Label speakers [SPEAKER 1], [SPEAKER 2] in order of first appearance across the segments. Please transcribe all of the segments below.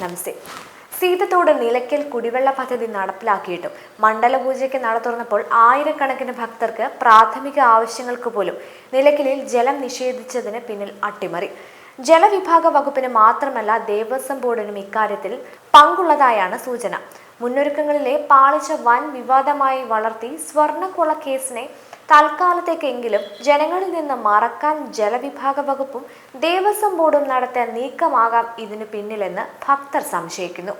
[SPEAKER 1] നമസ്തേ. സീതത്തോട് നിലയ്ക്കൽ കുടിവെള്ള പദ്ധതി നടപ്പിലാക്കിയിട്ടും മണ്ഡലപൂജയ്ക്ക് നട തുറന്നപ്പോൾ ആയിരക്കണക്കിന് ഭക്തർക്ക് പ്രാഥമിക ആവശ്യങ്ങൾക്ക് പോലും നിലയ്ക്കലിൽ ജലം നിഷേധിച്ചതിന് പിന്നിൽ അട്ടിമറി. ജലവിഭാഗ വകുപ്പിന് മാത്രമല്ല ദേവസ്വം ബോർഡിനും ഇക്കാര്യത്തിൽ പങ്കുള്ളതായാണ് സൂചന. മുന്നൊരുക്കങ്ങളിലെ പാളിച്ച വൻ വിവാദമായി വളർത്തി സ്വർണക്കൊള്ള കേസിനെ തൽക്കാലത്തേക്കെങ്കിലും ജനങ്ങളിൽ നിന്ന് മറക്കാൻ ജലവിഭാഗ വകുപ്പും ദേവസ്വം ബോർഡും നടത്തിയ നീക്കമാകാം ഇതിനു പിന്നിലെന്ന് ഭക്തർ സംശയിക്കുന്നു.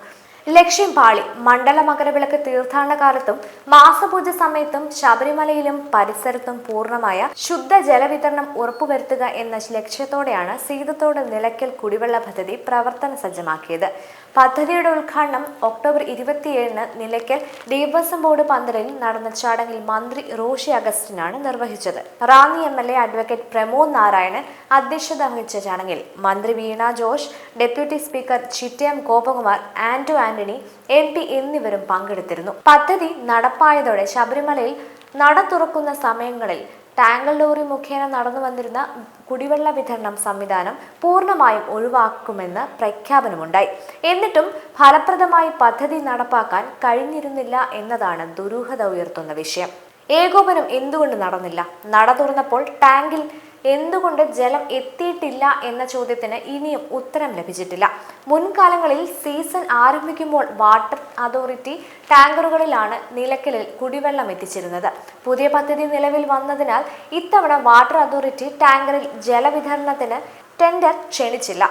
[SPEAKER 1] ലക്ഷ്യം പാളി. മണ്ഡല മകരവിളക്ക് തീർത്ഥാടന കാലത്തും മാസപൂജ സമയത്തും ശബരിമലയിലും പരിസരത്തും പൂർണമായ ശുദ്ധ ജലവിതരണം ഉറപ്പുവരുത്തുക എന്ന ലക്ഷ്യത്തോടെയാണ് സീതത്തോട് നിലയ്ക്കൽ കുടിവെള്ള പദ്ധതി പ്രവർത്തന സജ്ജമാക്കിയത്. പദ്ധതിയുടെ ഉദ്ഘാടനം ഒക്ടോബർ ഇരുപത്തിയേഴിന് നിലയ്ക്കൽ ദേവസ്വം ബോർഡ് പന്തലിൽ നടന്ന ചടങ്ങിൽ മന്ത്രി റോഷി അഗസ്റ്റിനാണ് നിർവഹിച്ചത്. Ranni M L A advocate Pramod Narayanan അധ്യക്ഷത വഹിച്ച ചടങ്ങിൽ മന്ത്രി Veena Josh deputy speaker Chittayam Gopakumar Anto Antony M P എന്നിവരും പങ്കെടുത്തിരുന്നു. പദ്ധതി നടപ്പായതോടെ ശബരിമലയിൽ നട തുറക്കുന്ന സമയങ്ങളിൽ ടാങ്കർ ലോറി മുഖേന നടന്നു വന്നിരുന്ന കുടിവെള്ള വിതരണം സംവിധാനം പൂർണമായും ഒഴിവാക്കുമെന്ന് പ്രഖ്യാപനമുണ്ടായി. എന്നിട്ടും ഫലപ്രദമായി പദ്ധതി നടപ്പാക്കാൻ കഴിഞ്ഞിരുന്നില്ല എന്നതാണ് ദുരൂഹത ഉയർത്തുന്ന വിഷയം. ഏകോപനം എന്തുകൊണ്ട് നടന്നില്ല? നട തുറന്നപ്പോൾ ടാങ്കിൽ എന്തുകൊണ്ട് ജലം എത്തിയിട്ടില്ല എന്ന ചോദ്യത്തിന് ഇനിയും ഉത്തരം ലഭിച്ചിട്ടില്ല. മുൻകാലങ്ങളിൽ സീസൺ ആരംഭിക്കുമ്പോൾ വാട്ടർ അതോറിറ്റി ടാങ്കറുകളിലാണ് നിലയ്ക്കലിൽ കുടിവെള്ളം എത്തിച്ചിരുന്നത്. പുതിയ പദ്ധതി നിലവിൽ വന്നതിനാൽ ഇത്തവണ വാട്ടർ അതോറിറ്റി ടാങ്കറിൽ ജലവിതരണത്തിന് ടെൻഡർ ക്ഷണിച്ചില്ല.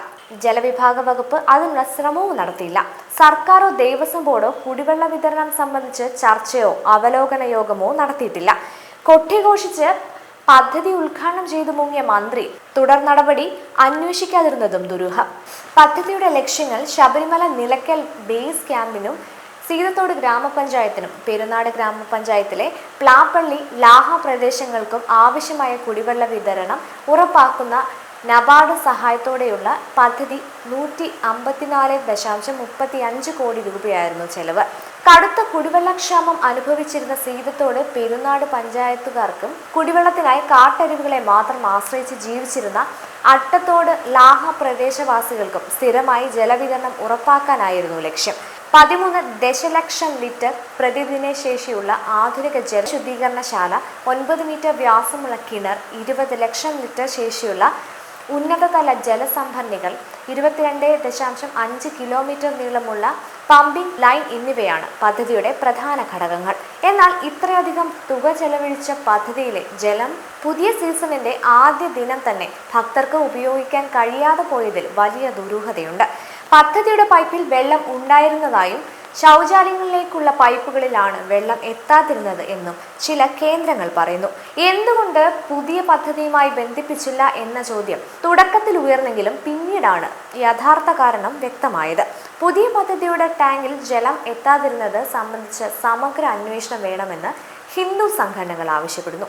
[SPEAKER 1] ജലവിഭാഗ വകുപ്പ് അതിനുള്ള ശ്രമവും നടത്തിയില്ല. സർക്കാരോ ദേവസ്വം ബോർഡോ കുടിവെള്ള വിതരണം സംബന്ധിച്ച് ചർച്ചയോ അവലോകന യോഗമോ നടത്തിയിട്ടില്ല. കൊട്ടിഘോഷിച്ച് പദ്ധതി ഉദ്ഘാടനം ചെയ്തു മുങ്ങിയ മന്ത്രി തുടർ നടപടി അന്വേഷിക്കാതിരുന്നതും ദുരൂഹ. പദ്ധതിയുടെ ലക്ഷ്യങ്ങൾ ശബരിമല നിലയ്ക്കൽ ബേസ് ക്യാമ്പിനും സീതത്തോട് ഗ്രാമപഞ്ചായത്തിനും പെരുന്നാട് ഗ്രാമപഞ്ചായത്തിലെ പ്ലാപ്പള്ളി ലാഹ പ്രദേശങ്ങൾക്കും ആവശ്യമായ കുടിവെള്ള വിതരണം ഉറപ്പാക്കുന്ന നബാർഡ് സഹായത്തോടെയുള്ള പദ്ധതി നൂറ്റി അമ്പത്തിനാല് ദശാംശം മുപ്പത്തി അഞ്ച് കോടി രൂപയായിരുന്നു ചെലവ്. കടുത്ത കുടിവെള്ളക്ഷാമം അനുഭവിച്ചിരുന്ന സീതത്തോട് പെരുന്നാട് പഞ്ചായത്തുകാർക്കും കുടിവെള്ളത്തിനായി കാട്ടരുവുകളെ മാത്രം ആശ്രയിച്ച് ജീവിച്ചിരുന്ന അട്ടത്തോട് ലാഹ പ്രദേശവാസികൾക്കും സ്ഥിരമായി ജലവിതരണം ഉറപ്പാക്കാനായിരുന്നു ലക്ഷ്യം. പതിമൂന്ന് ദശലക്ഷം ലിറ്റർ പ്രതിദിന ശേഷിയുള്ള ആധുനിക ജലശുദ്ധീകരണശാല ഒൻപത് മീറ്റർ വ്യാസമുള്ള കിണർ ഇരുപത് ലക്ഷം ലിറ്റർ ശേഷിയുള്ള ഉന്നതതല ജലസംഭരണികൾ ഇരുപത്തിരണ്ട് ദശാംശം അഞ്ച് കിലോമീറ്റർ നീളമുള്ള പമ്പിംഗ് ലൈൻ എന്നിവയാണ് പദ്ധതിയുടെ പ്രധാന ഘടകങ്ങൾ. എന്നാൽ ഇത്രയധികം തുക ചെലവഴിച്ച പദ്ധതിയിലെ ജലം പുതിയ സീസണിന്റെ ആദ്യ ദിനം തന്നെ ഭക്തർക്ക് ഉപയോഗിക്കാൻ കഴിയാതെ പോയതിൽ വലിയ ദുരൂഹതയുണ്ട്. പദ്ധതിയുടെ പൈപ്പിൽ വെള്ളം ഉണ്ടായിരുന്നതായും ശൗചാലയങ്ങളിലേക്കുള്ള പൈപ്പുകളിലാണ് വെള്ളം എത്താതിരുന്നത് എന്നും ചില കേന്ദ്രങ്ങൾ പറയുന്നു. എന്തുകൊണ്ട് പുതിയ പദ്ധതിയുമായി ബന്ധിപ്പിച്ചില്ല എന്ന ചോദ്യം തുടക്കത്തിൽ ഉയർന്നെങ്കിലും പിന്നീടാണ് യഥാർത്ഥ കാരണം വ്യക്തമായത്. പുതിയ പദ്ധതിയുടെ ടാങ്കിൽ ജലം എത്താതിരുന്നത് സംബന്ധിച്ച് സമഗ്ര അന്വേഷണം വേണമെന്ന് ഹിന്ദു സംഘടനകൾ ആവശ്യപ്പെടുന്നു.